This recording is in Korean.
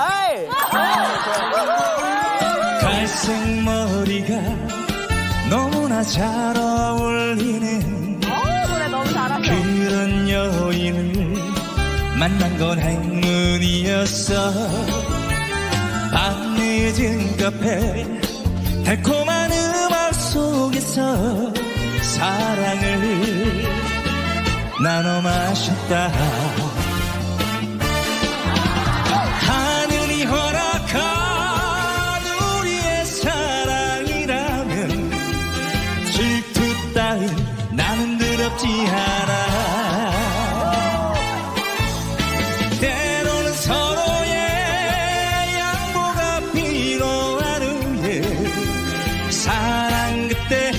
아이! 갈색 머리가 너무나 잘 어울리는 어. 그런 여인을 만난 건 행운이었어 밤늦은 카페 달콤한 음악 속에서 사랑을 나눠 마셨다 나는 더럽지 않아. 때로는 서로의 양보가 필요한 후에 사랑 그때